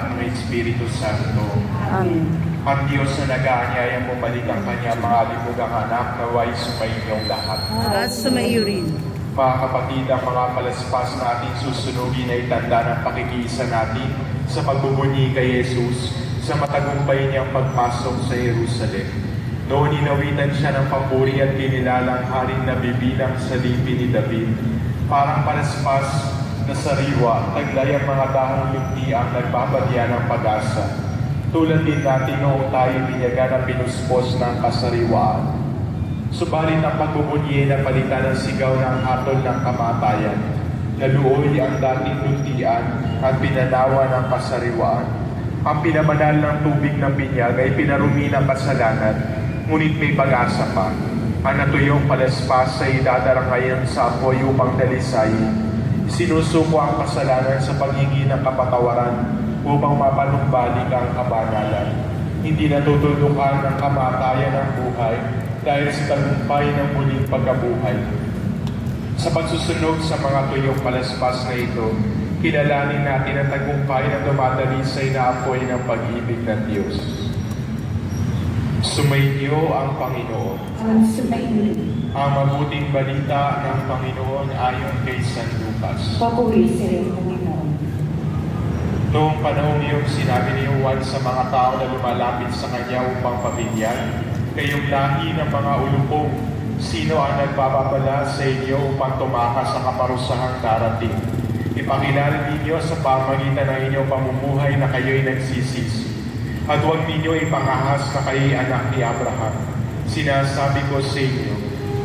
At Espiritu Santo. Amen. Ang Diyos na nag-aanyayang bumalik ang kanyang mga libugang anak naway sumainyong lahat. At sumayo rin. Mga kapatid, ang mga palaspas natin susunugin ay tanda ng pakikiisa natin sa pagbubunyi kay Jesus sa matagumpay niyang pagpasok sa Jerusalem. Noon inawitan siya ng papuri at kinilalang haring nabibilang sa lipi ni David. Parang palaspas na sariwa, taglay ang mga dahong lugdi ang nagbabadya ng pag-asa. Tulad din natin noong tayo binyagan ng pinuspos ng kasariwaan. Subalit ang pagbubunyi na palitan ng sigaw ng hatol ng kamatayan. Naluoy ang dating luntian at pinanawa ng kasariwaan. Ang pinamanal ng tubig ng binyag ay pinarumi ng kasalanan, ngunit may pag-asa pa. Ang natuyong palaspas ay idadarangayan sa apoy upang dalisay. Sinusuko ang kasalanan sa paghingi ng kapatawaran upang mapanumbalik ang kabanalan. Hindi natutulukan ng kamatayan ng buhay dahil sa tagumpay ng muling pagkabuhay. Sa pagsusunog sa mga tuyong palaspas na ito, kilalanin natin ang tagumpay na dumadalisay na apoy ng pag-ibig ng Diyos. Sumainyo ang Panginoon. Ang sumainyo. Ang mabuting balita ng Panginoon ayon kay San Lucas. Papuri sa iyo, Panginoon. Noong panahon iyong sinabi ni Juan sa mga tao na lumalapit sa kanya upang pabigyan, kayong lahi ng mga ulupong, sino ang nagbababala sa inyo upang tumakas sa kaparusahang darating? Ipakilala ninyo sa pamagitan ng inyong pamumuhay na kayo'y nagsisisi. At huwag ninyo ipangahas na kayo'y anak ni Abraham. Sinasabi ko sa inyo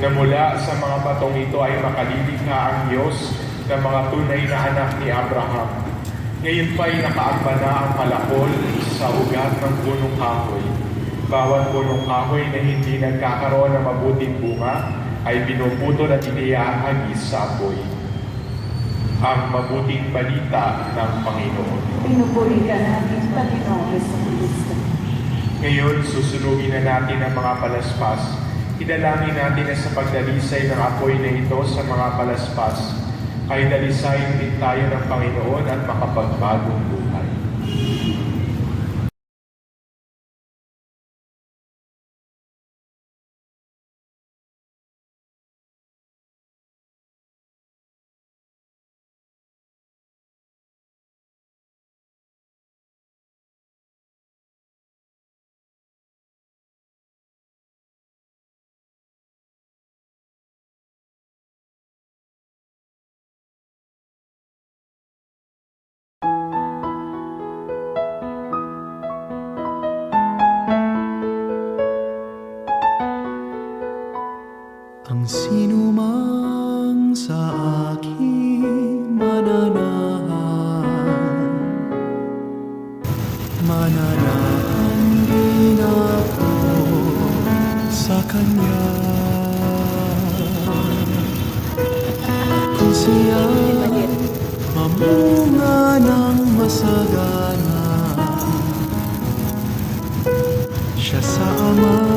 na mula sa mga batong ito ay makalilikha ang Diyos ng mga tunay na anak ni Abraham. Ngayon pa'y nakaagba na ang palakol sa ugat ng punong kahoy. Bawat punong kahoy na hindi nagkakaroon ng mabuting bunga ay pinuputol at iniahagis sa apoy. Ang mabuting balita ng Panginoon. Pinupuri ka namin, Panginoon sa Kristo. Ngayon, susunugin na natin ang mga palaspas. Idalangin natin na sa pagdalisay ng apoy na ito sa mga palaspas, ay dalisayin din tayo ng Panginoon at makapagbagong buhay. Sino mang sa akin mananahan. Mananahan din ako sa Kanya. Kung siya mamunga ng masagana sa Ama